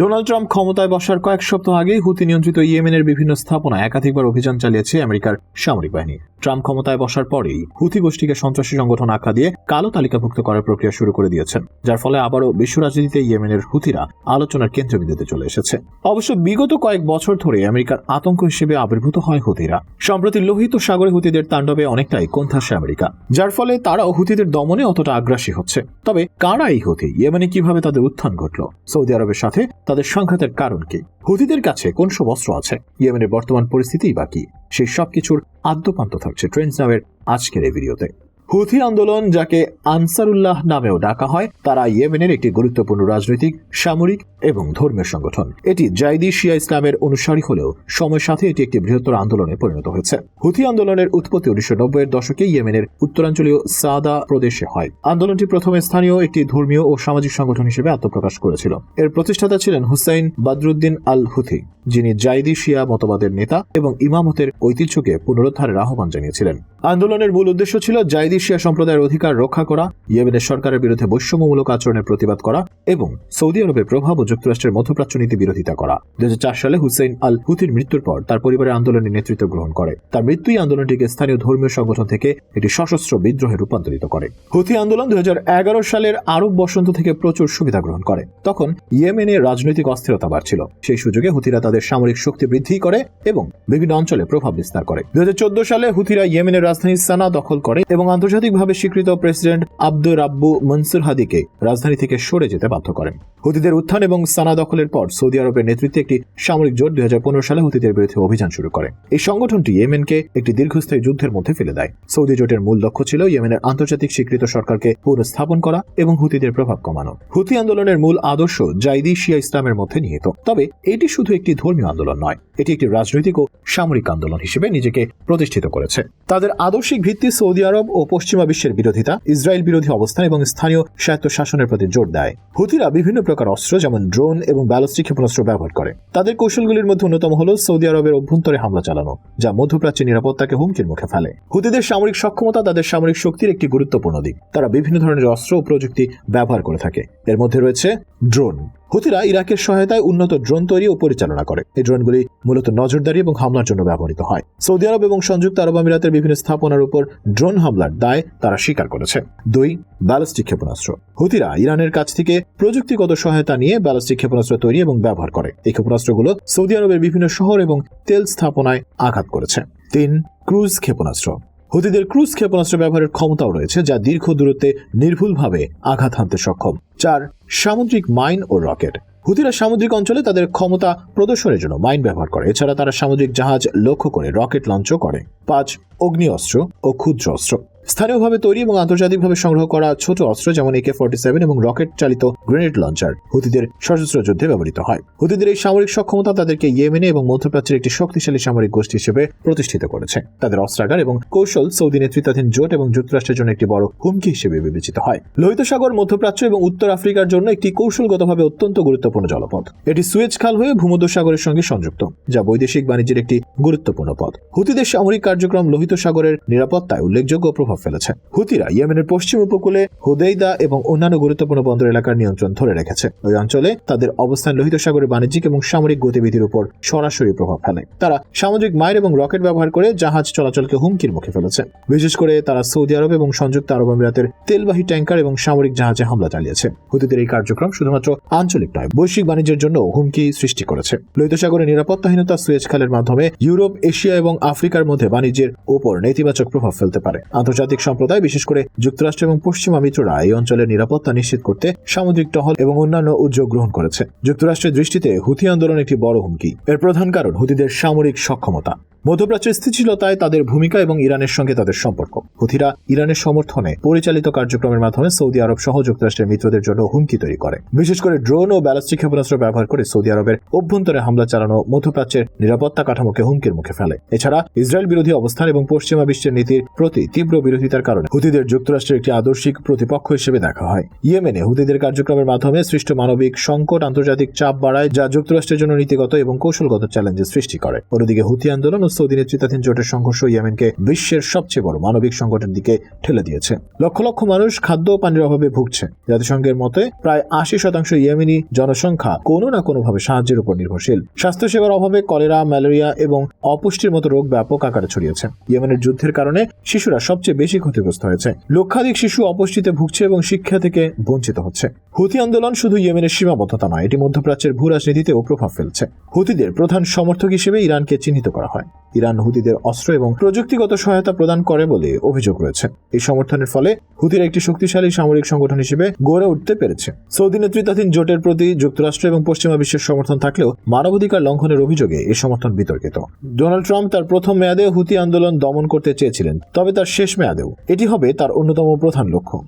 Donald Trump ক্ষমতায় বসার কয়েক সপ্তাহ আগেই হুতি নিয়ন্ত্রিত ইয়েমেনের বিভিন্ন স্থাপনায় একাধিকবার অভিযান চালিয়েছে আমেরিকার সামরিক বাহিনী। ট্রাম্প ক্ষমতায় বসার পরেই হুতি গোষ্ঠীকে সন্ত্রাসী সংগঠন আখ্যা দিয়ে কালো তালিকাভুক্ত করার প্রক্রিয়া শুরু করে দিয়েছেন, যার ফলে আবারও বিশ্ব রাজনীতিতে ইয়েমেনের হুতিরা আলোচনার কেন্দ্রবিন্দুতে চলে এসেছে। অবশ্য বিগত কয়েক বছর ধরে আমেরিকার আতঙ্ক হিসেবে আবির্ভূত হয় হুতিরা। সম্প্রতি লোহিত সাগরে হুতিদের তাণ্ডবে অনেকটাই কোণঠাসে আমেরিকা, যার ফলে তারাও হুতিদের দমনে অতটা আগ্রাসী হচ্ছে। তবে কারা এই হুতি? ইয়েমেনে কীভাবে তাদের উত্থান ঘটল? সৌদি আরবের সাথে তাদের সংঘাতের কারণ কি? হুতিদের কাছে কোন সব অস্ত্র আছে? ইয়েমেনের বর্তমান পরিস্থিতি বা কি? সেই সবকিছুর আদ্যপান্ত থাকছে ট্রেন্ডস নামের আজকের এই ভিডিওতে। হুথি আন্দোলন যাকে আনসারুল্লাহ নামেও ডাকা হয়, তারা ইয়েমেনের একটি গুরুত্বপূর্ণ রাজনৈতিক, সামরিক এবং ধর্মীয় সংগঠন। এটি জাইদি শিয়া ইসলামের অনুসারী হলেও সময়ের সাথে এটি একটি বৃহত্তর আন্দোলনে পরিণত হয়েছে। হুথি আন্দোলনের উৎপত্তি উনিশশো নব্বইয়ের দশকে ইয়েমেনের উত্তরাঞ্চলীয় সাদা প্রদেশে হয়। আন্দোলনটি প্রথমে স্থানীয় একটি ধর্মীয় ও সামাজিক সংগঠন হিসেবে আত্মপ্রকাশ করেছিল। এর প্রতিষ্ঠাতা ছিলেন হুসাইন বাদরুদ্দিন আল হুথি যিনি জাইদি শিয়া মতবাদের নেতা এবং ইমামতের ঐতিহ্যকে পুনরুদ্ধারের আহ্বান জানিয়েছিলেন। আন্দোলনের মূল উদ্দেশ্য ছিল জাইদি শিয়া সম্প্রদায়ের অধিকার রক্ষা করা, ইয়েমেনের সরকারের বিরুদ্ধে বৈষম্যমূলক আচরণের প্রতিবাদ করা এবং সৌদি আরবের প্রভাব ও যুক্তরাষ্ট্রের মধ্যপ্রাচ্য নীতি বিরোধিতা করা। দু সালে হুসেইন আল হুথির মৃত্যুর পর তার পরিবারের আন্দোলনের নেতৃত্ব গ্রহণ করে। তার মৃত্যুই আন্দোলনটিকে স্থানীয় ধর্মীয় সংগঠন থেকে একটি সশস্ত্র বিদ্রোহে রূপান্তরিত করে। হুথি আন্দোলন দুই হাজার এগারো সালের আরব বসন্ত থেকে প্রচুর সুবিধা গ্রহণ করে। তখন ইয়েমেনে রাজনৈতিক অস্থিরতা বাড়ছিল। সেই সুযোগে হুথিরা তাদের সামরিক শক্তি বৃদ্ধি করে এবং বিভিন্ন অঞ্চলে প্রভাব বিস্তার করে। দুই হাজার চোদ্দ সালে হুথিরা ইয়েমেনের রাজধানী সানা দখল করে এবং আন্তর্জাতিকভাবে স্বীকৃত প্রেসিডেন্ট আব্দুর রাব্বু মনসুর হাদিকে রাজধানী থেকে সরে যেতে বাধ্য করেন। হুতিদের উত্থান এবং সানা দখলের পর সৌদি আরবের নেতৃত্বে একটি সামরিক জোট দুই সালে হুতিদের বিরুদ্ধে অভিযান শুরু করে। এই সংগঠনটি ইয়েমেনকে একটি দীর্ঘস্থায়ী যুদ্ধের মধ্যে ফেলে দেয়। সৌদি জোটের মূল লক্ষ্য ছিল ইয়েমেনের আন্তর্জাতিক স্বীকৃত সরকারকে পুনঃস্থাপন করা এবং হুতিদের প্রভাব কমানো। হুতি আন্দোলনের মূল আদর্শ জাইদি শিয়া ইসলামের মধ্যে নিহিত। তবে এটি শুধু একটি ধর্মীয় আন্দোলন নয়, এটি একটি রাজনৈতিক ও সামরিক আন্দোলন হিসেবে নিজেকে প্রতিষ্ঠিত করেছে। তাদের আদর্শিক ভিত্তি সৌদি আরব ও পশ্চিমা বিশ্বের বিরোধিতা, ইসরায়েল বিরোধী অবস্থান এবং স্থানীয় স্বায়ত্ত শাসনের প্রতি জোর দেয়। হুতিরা বিভিন্ন প্রকার অস্ত্র যেমন ড্রোন এবং ব্যালিস্টিক ক্ষেপণাস্ত্র ব্যবহার করে। তাদের কৌশলগুলির মধ্যে অন্যতম হল সৌদি আরবের অভ্যন্তরে হামলা চালানো, যা মধ্যপ্রাচ্যের নিরাপত্তাকে হুমকির মুখে ফেলে। হুতিদের সামরিক সক্ষমতা তাদের সামরিক শক্তির একটি গুরুত্বপূর্ণ দিক। তারা বিভিন্ন ধরনের অস্ত্র ও প্রযুক্তি ব্যবহার করে থাকে। এর মধ্যে রয়েছে ড্রোন। হুতিরা ইরাকের সহায়তায় উন্নত ড্রোন তৈরি ও পরিচালনা করে। এই ড্রোনগুলি মূলত নজরদারি এবং হামলার জন্য ব্যবহৃত হয়। সৌদি আরব এবং সংযুক্ত আরব আমিরাতের বিভিন্ন স্থাপনার উপর ড্রোন হামলার দায় তারা স্বীকার করেছে। দুই, ব্যালিস্টিক ক্ষেপণাস্ত্র। হুতিরা ইরানের কাছ থেকে প্রযুক্তিগত সহায়তা নিয়ে ব্যালিস্টিক ক্ষেপণাস্ত্র তৈরি এবং ব্যবহার করে। এই ক্ষেপণাস্ত্রগুলো সৌদি আরবের বিভিন্ন শহর এবং তেল স্থাপনায় আঘাত করেছে। তিন, ক্রুজ ক্ষেপণাস্ত্র। হুতিদের ক্রুজ ক্ষেপণাস্ত্র ব্যবহারের ক্ষমতাও রয়েছে, যা দীর্ঘ দূরত্বে নির্ভুলভাবে আঘাত হানতে সক্ষম। চার, সামুদ্রিক মাইন ও রকেট। হুতিরা সামুদ্রিক অঞ্চলে তাদের ক্ষমতা প্রদর্শনের জন্য মাইন ব্যবহার করে। এছাড়া তারা সামুদ্রিক জাহাজ লক্ষ্য করে রকেট লঞ্চও করে। পাঁচ অগ্নি অস্ত্র ও ক্ষুদ্র অস্ত্র। স্থানীয়ভাবে তৈরি এবং আন্তর্জাতিকভাবে সংগ্রহ করা ছোট অস্ত্র যেমন একে ফর্টি সেভেন এবং রকেট চালিত গ্রেনেড লঞ্চার হুতিদের সশস্ত্র যুদ্ধে ব্যবহৃত হয়। হুতিদের এই সামরিক সক্ষমতা তাদেরকে ইয়েমেনে এবং মধ্যপ্রাচ্যের একটি শক্তিশালী সামরিক গোষ্ঠী হিসেবে প্রতিষ্ঠিত করেছে। তাদের অস্ত্রাগার এবং কৌশল সৌদি নেতৃত্বাধীন জোট এবং যুক্তরাষ্ট্রের জন্য একটি বড় হুমকি হিসেবে বিবেচিত হয়। লোহিত সাগর, মধ্যপ্রাচ্য এবং উত্তর আফ্রিকার জন্য একটি কৌশলগতভাবে অত্যন্ত গুরুত্বপূর্ণ জলপথ। এটি সুয়েজ খাল হয়ে ভূমধ্য সাগরের সঙ্গে সংযুক্ত, যা বৈদেশিক বাণিজ্যের একটি গুরুত্বপূর্ণ পথ। হুতিদের সামরিক কার্যক্রম লোহিত সাগরের নিরাপত্তায় উল্লেখযোগ্য প্রভাব ফেলেছে। হুতিরা ইয়েমেনের পশ্চিম উপকূলে হুদেইদা এবং অন্যান্য গুরুত্বপূর্ণ বন্দর এলাকার নিয়ন্ত্রণ ধরে রেখেছে। ওই অঞ্চলে তাদের অবস্থান লোহিত সাগরের বাণিজ্যিক এবং সামরিক গতিবিধির উপর সরাসরি প্রভাব ফেলে। তারা সামুদ্রিক মাইর এবং রকেট ব্যবহার করে জাহাজ চলাচলকে হুমকির মুখে ফেলেছে। বিশেষ করে তারা সৌদি আরব এবং সংযুক্ত আরব আমিরাতের তেলবাহী ট্যাঙ্কার এবং সামরিক জাহাজে হামলা চালিয়েছে। হুতিদের এই কার্যক্রম শুধুমাত্র আঞ্চলিক নয়, বৈশ্বিক বাণিজ্যের জন্য হুমকি সৃষ্টি করেছে। লোহিত সাগরের নিরাপত্তাহীনতা সুয়েজ খালের মাধ্যমে ইউরোপ, এশিয়া এবং আফ্রিকার মধ্যে বাণিজ্যের উপর নেতিবাচক প্রভাব ফেলতে পারে। আন্তর্জাতিক সম্প্রদায়, বিশেষ করে যুক্তরাষ্ট্র এবং পশ্চিমা মিত্ররা এই অঞ্চলের নিরাপত্তা নিশ্চিত করতে সামুদ্রিক টহল এবং অন্যান্য উদ্যোগ গ্রহণ করেছে। যুক্তরাষ্ট্রের দৃষ্টিতে হুথি আন্দোলন একটি বড় হুমকি। এর প্রধান কারণ হুতিদের সামরিক সক্ষমতা। মধ্যপ্রাচ্যের স্থিতিশীলতায় তাদের ভূমিকা এবং ইরানের সঙ্গে তাদের সম্পর্ক। হুথিরা ইরানের সমর্থনে পরিচালিত কার্যক্রমের মাধ্যমে সৌদি আরব সহ যুক্তরাষ্ট্রের মিত্রদের জন্য হুমকি তৈরি করে। বিশেষ করে ড্রোন ও ব্যালিস্টিক ক্ষেপণাস্ত্র ব্যবহার করে সৌদি আরবের অভ্যন্তরে হামলা চালানো মধ্যপ্রাচ্যের নিরাপত্তা কাঠামোকে হুমকির মুখে ফেলে। এছাড়া ইসরায়েল বিরোধী অবস্থান এবং পশ্চিমা বিশ্বের নীতির প্রতি তীব্র বিরোধিতার কারণে হুতিদের যুক্তরাষ্ট্রের একটি আদর্শিক প্রতিপক্ষ হিসেবে দেখা হয়। ইয়েমেনে হুতিদের কার্যক্রমের মাধ্যমে সৃষ্ট মানবিক সংকট আন্তর্জাতিক চাপ বাড়ায়, যা যুক্তরাষ্ট্রের জন্য নীতিগত এবং কৌশলগত চ্যালেঞ্জের সৃষ্টি করে। অন্যদিকে হুতি আন্দোলন ও সৌদি নেতৃত্বাধীন জোটের সংঘর্ষ ইয়েমেনকে বিশ্বের সবচেয়ে বড় মানবিক সংকটের দিকে ঠেলে দিয়েছে। লক্ষ লক্ষ মানুষ খাদ্য ও পানির অভাবে ভুগছে। জাতিসংঘের মতে প্রায় আশি শতাংশ ইয়েমেনি জনসংখ্যা কোনো না কোনোভাবে সাহায্যের উপর নির্ভরশীল। স্বাস্থ্যসেবার অভাবে কলেরা, ম্যালেরিয়া এবং অপুষ্টির মতো রোগ ব্যাপক আকারে ছড়িয়েছে। ইয়েমেনের যুদ্ধের কারণে শিশুরা সবচেয়ে বেশি ক্ষতিগ্রস্ত হয়েছে। লক্ষাধিক শিশু অপুষ্টিতে ভুগছে এবং শিক্ষা থেকে বঞ্চিত হচ্ছে। হুতি আন্দোলন শুধু ইয়েমেনের সীমাবদ্ধতা নয়, এটি মধ্যপ্রাচ্যের ভূ রাজনীতিতেও প্রভাব ফেলছে। হুতিদের প্রধান সমর্থক হিসেবে ইরানকে চিহ্নিত করা হয়। ইরান হুতিদের অস্ত্র এবং প্রযুক্তিগত সহায়তা প্রদান করে বলে অভিযোগ রয়েছে। এই সমর্থনের ফলে হুতির একটি শক্তিশালী সামরিক সংগঠন হিসেবে গড়ে উঠতে পেরেছে। সৌদি নেতৃত্বাধীন জোটের প্রতি যুক্তরাষ্ট্র এবং পশ্চিমা বিশ্বের সমর্থন থাকলেও মানবাধিকার লঙ্ঘনের অভিযোগে এই সমর্থন বিতর্কিত। ডোনাল্ড ট্রাম্প তার প্রথম মেয়াদে হুতি আন্দোলন দমন করতে চেয়েছিলেন, তবে তার শেষ মেয়াদেও। এটি হবে তার অন্যতম প্রধান লক্ষ্য।